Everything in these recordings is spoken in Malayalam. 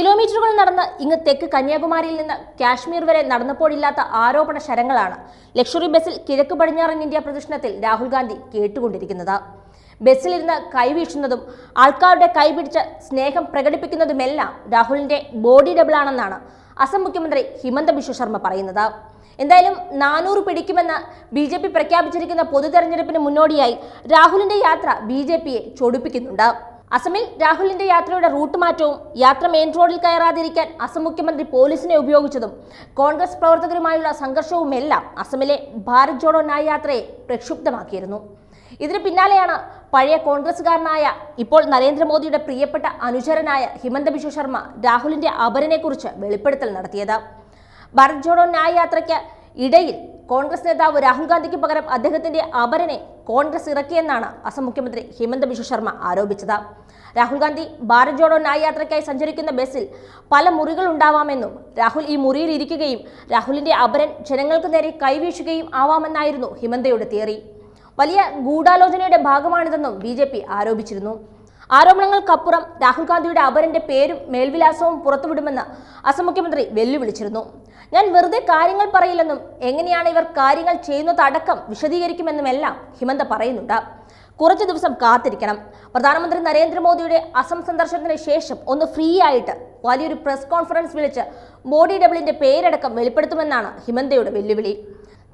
കിലോമീറ്ററുകൾ നടന്ന് ഇങ്ങ് തെക്ക് കന്യാകുമാരിയിൽ നിന്ന് കാശ്മീർ വരെ നടന്നപ്പോഴില്ലാത്ത ആരോപണ ശരങ്ങളാണ് ലക്ഷറി ബസ്സിൽ കിഴക്ക് പടിഞ്ഞാറൻ ഇന്ത്യ പ്രദർശനത്തിൽ രാഹുൽ ഗാന്ധി കേട്ടുകൊണ്ടിരിക്കുന്നത്. ബസ്സിലിരുന്ന് കൈവീശുന്നതും ആൾക്കാരുടെ കൈപിടിച്ച് സ്നേഹം പ്രകടിപ്പിക്കുന്നതുമെല്ലാം രാഹുലിന്റെ ബോഡി ഡബിളാണെന്നാണ് അസം മുഖ്യമന്ത്രി ഹിമന്ത ബിശ്വ ശർമ്മ പറയുന്നത്. എന്തായാലും നാനൂറ് പിടിക്കുമെന്ന് ബി ജെ പി പ്രഖ്യാപിച്ചിരിക്കുന്ന പൊതു തെരഞ്ഞെടുപ്പിന് മുന്നോടിയായി രാഹുലിന്റെ യാത്ര ബി ജെ പിയെ ചൊടിപ്പിക്കുന്നുണ്ട്. അസമിൽ രാഹുലിന്റെ യാത്രയുടെ റൂട്ട് മാറ്റവും യാത്ര മെയിൻ റോഡിൽ കയറാതിരിക്കാൻ അസം മുഖ്യമന്ത്രി പോലീസിനെ ഉപയോഗിച്ചതും കോൺഗ്രസ് പ്രവർത്തകരുമായുള്ള സംഘർഷവുമെല്ലാം അസമിലെ ഭാരത് ജോഡോ ന്യായ് യാത്രയെ പ്രക്ഷുബ്ധമാക്കിയിരുന്നു. ഇതിന് പിന്നാലെയാണ് പഴയ കോൺഗ്രസുകാരനായ ഇപ്പോൾ നരേന്ദ്രമോദിയുടെ പ്രിയപ്പെട്ട അനുചരനായ ഹിമന്ത ബിശ്വ ശർമ്മ രാഹുലിന്റെ അപരനെക്കുറിച്ച് വെളിപ്പെടുത്തൽ നടത്തിയത്. ഭാരത് ജോഡോ ന്യായ് യാത്രയ്ക്ക് ഇടയിൽ കോൺഗ്രസ് നേതാവ് രാഹുൽ ഗാന്ധിക്ക് പകരം അദ്ദേഹത്തിന്റെ അപരനെ കോൺഗ്രസ് ഇറക്കിയെന്നാണ് അസം മുഖ്യമന്ത്രി ഹിമന്ത ബിശ്വ ശർമ്മ ആരോപിച്ചത്. രാഹുൽ ഗാന്ധി ഭാരത് ജോഡോ നായ യാത്രയ്ക്കായി സഞ്ചരിക്കുന്ന ബസ്സിൽ പല മുറികൾ ഉണ്ടാവാമെന്നും രാഹുൽ ഈ മുറിയിൽ ഇരിക്കുകയും രാഹുലിന്റെ അപരൻ ജനങ്ങൾക്ക് നേരെ കൈവീശുകയും ആവാമെന്നായിരുന്നു ഹിമന്തയുടെ തിയറി. വലിയ ഗൂഢാലോചനയുടെ ഭാഗമാണിതെന്നും ബി ആരോപിച്ചിരുന്നു. ആരോപണങ്ങൾക്കപ്പുറം രാഹുൽ ഗാന്ധിയുടെ അപരന്റെ പേരും മേൽവിലാസവും പുറത്തുവിടുമെന്ന് അസം മുഖ്യമന്ത്രി വെല്ലുവിളിച്ചിരുന്നു. ഞാൻ വെറുതെ കാര്യങ്ങൾ പറയില്ലെന്നും എങ്ങനെയാണ് ഇവർ കാര്യങ്ങൾ ചെയ്യുന്നതടക്കം വിശദീകരിക്കുമെന്നുമെല്ലാം ഹിമന്ത പറയുന്നുണ്ട്. കുറച്ച് ദിവസം കാത്തിരിക്കണം. പ്രധാനമന്ത്രി നരേന്ദ്രമോദിയുടെ അസം സന്ദർശനത്തിന് ശേഷം ഒന്ന് ഫ്രീ ആയിട്ട് വലിയൊരു പ്രസ് കോൺഫറൻസ് വിളിച്ച് മോഡി ഡബിളിന്റെ പേരടക്കം വെളിപ്പെടുത്തുമെന്നാണ് ഹിമന്തയുടെ വെല്ലുവിളി.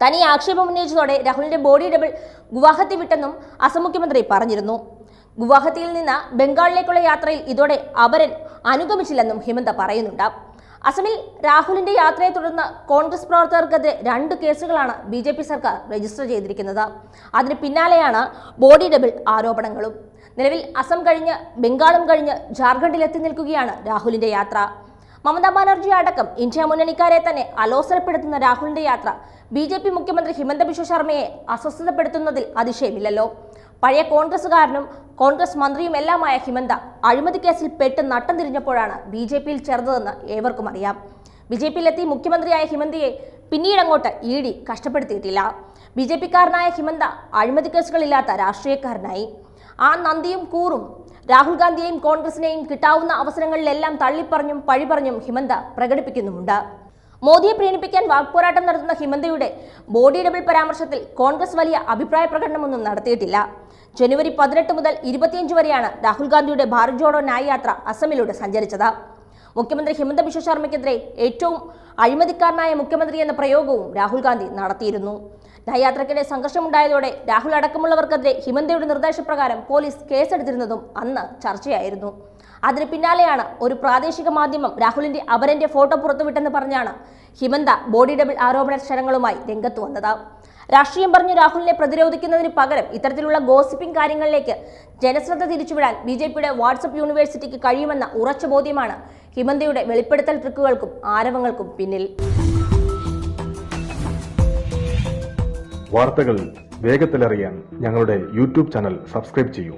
തനി ആക്ഷേപം ഉന്നയിച്ചതോടെ രാഹുലിന്റെ ബോഡി ഡബിൾ ഗുവാഹത്തി വിട്ടെന്നും അസം മുഖ്യമന്ത്രി പറഞ്ഞിരുന്നു. ഗുവാഹത്തിയിൽ നിന്ന് ബംഗാളിലേക്കുള്ള യാത്രയിൽ ഇതോടെ അപരൻ അനുഗമിച്ചില്ലെന്നും ഹിമന്ത പറയുന്നുണ്ട്. അസമിൽ രാഹുലിന്റെ യാത്രയെ തുടർന്ന് കോൺഗ്രസ് പ്രവർത്തകർക്കെതിരെ രണ്ട് കേസുകളാണ് ബി ജെ പി സർക്കാർ രജിസ്റ്റർ ചെയ്തിരിക്കുന്നത്. അതിന് പിന്നാലെയാണ് ബോഡി ഡബിൾ ആരോപണങ്ങളും. നിലവിൽ അസം കഴിഞ്ഞ് ബംഗാളും കഴിഞ്ഞ് ജാർഖണ്ഡിൽ എത്തി നിൽക്കുകയാണ് രാഹുലിന്റെ യാത്ര. മമതാ ബാനർജി അടക്കം ഇന്ത്യ മുന്നണിക്കാരെ തന്നെ അലോസരപ്പെടുത്തുന്ന രാഹുലിന്റെ യാത്ര ബി ജെ പി മുഖ്യമന്ത്രി ഹിമന്ത ബിശ്വ ശർമ്മയെ അസ്വസ്ഥതപ്പെടുത്തുന്നതിൽ അതിശയമില്ലല്ലോ. പഴയ കോൺഗ്രസുകാരനും കോൺഗ്രസ് മന്ത്രിയും എല്ലാമായ ഹിമന്ത അഴിമതി കേസിൽ പെട്ട് നട്ടം തിരിഞ്ഞപ്പോഴാണ് ബി ജെ പിയിൽ ചേർന്നതെന്ന് ഏവർക്കും അറിയാം. ബി ജെ പിയിലെത്തി മുഖ്യമന്ത്രിയായ ഹിമന്തയെ പിന്നീട് അങ്ങോട്ട് ഇ ഡി കഷ്ടപ്പെടുത്തിയിട്ടില്ല. ബി ജെ പിക്കാരനായ ഹിമന്ത അഴിമതി കേസുകളില്ലാത്ത രാഷ്ട്രീയക്കാരനായി. ആ നന്ദിയും കൂറും രാഹുൽ ഗാന്ധിയെയും കോൺഗ്രസിനെയും കിട്ടാവുന്ന അവസരങ്ങളിലെല്ലാം തള്ളിപ്പറഞ്ഞും പഴിപറഞ്ഞും ഹിമന്ത പ്രകടിപ്പിക്കുന്നുമുണ്ട്. മോദിയെ പ്രീണിപ്പിക്കാൻ വാക്പോരാട്ടം നടത്തുന്ന ഹിമന്തയുടെ ബോഡി ഡബിൾ പരാമർശത്തിൽ കോൺഗ്രസ് വലിയ അഭിപ്രായ പ്രകടനമൊന്നും നടത്തിയിട്ടില്ല. ജനുവരി പതിനെട്ട് മുതൽ ഇരുപത്തിയഞ്ച് വരെയാണ് രാഹുൽ ഗാന്ധിയുടെ ഭാരത് ജോഡോ ന്യായ് യാത്ര അസമിലൂടെ സഞ്ചരിച്ചത്. മുഖ്യമന്ത്രി ഹിമന്ത ബിശ്വ ശർമ്മയ്ക്കെതിരെ ഏറ്റവും അഴിമതിക്കാരനായ മുഖ്യമന്ത്രി എന്ന പ്രയോഗവും രാഹുൽ ഗാന്ധി നടത്തിയിരുന്നു. ന്യായയാത്രയ്ക്കിടെ സംഘർഷമുണ്ടായതോടെ രാഹുൽ അടക്കമുള്ളവർക്കെതിരെ ഹിമന്തയുടെ നിർദ്ദേശപ്രകാരം പോലീസ് കേസെടുത്തിരുന്നതും അന്ന് ചർച്ചയായിരുന്നു. അതിന് പിന്നാലെയാണ് ഒരു പ്രാദേശിക മാധ്യമം രാഹുലിന്റെ അപരന്റെ ഫോട്ടോ പുറത്തുവിട്ടെന്ന് പറഞ്ഞാണ് ഹിമന്ത ബോഡി ഡബിൾ ആരോപണ ക്ഷരങ്ങളുമായി രംഗത്ത് വന്നത്. രാഷ്ട്രീയം പറഞ്ഞു രാഹുലിനെ പ്രതിരോധിക്കുന്നതിന് പകരം ഇത്തരത്തിലുള്ള ഗോസിപ്പിംഗ് കാര്യങ്ങളിലേക്ക് ജനശ്രദ്ധ തിരിച്ചുവിടാൻ ബി ജെ പിയുടെ വാട്സപ്പ് യൂണിവേഴ്സിറ്റിക്ക് കഴിയുമെന്ന ഉറച്ച ബോധ്യമാണ് ഹിമന്തയുടെ വെളിപ്പെടുത്തൽ ട്രിക്കുകൾക്കും ആരവങ്ങൾക്കും പിന്നിൽ. വാർത്തകൾ വേഗത്തിലറിയാൻ ഞങ്ങളുടെ യൂട്യൂബ് ചാനൽ സബ്സ്ക്രൈബ് ചെയ്യൂ.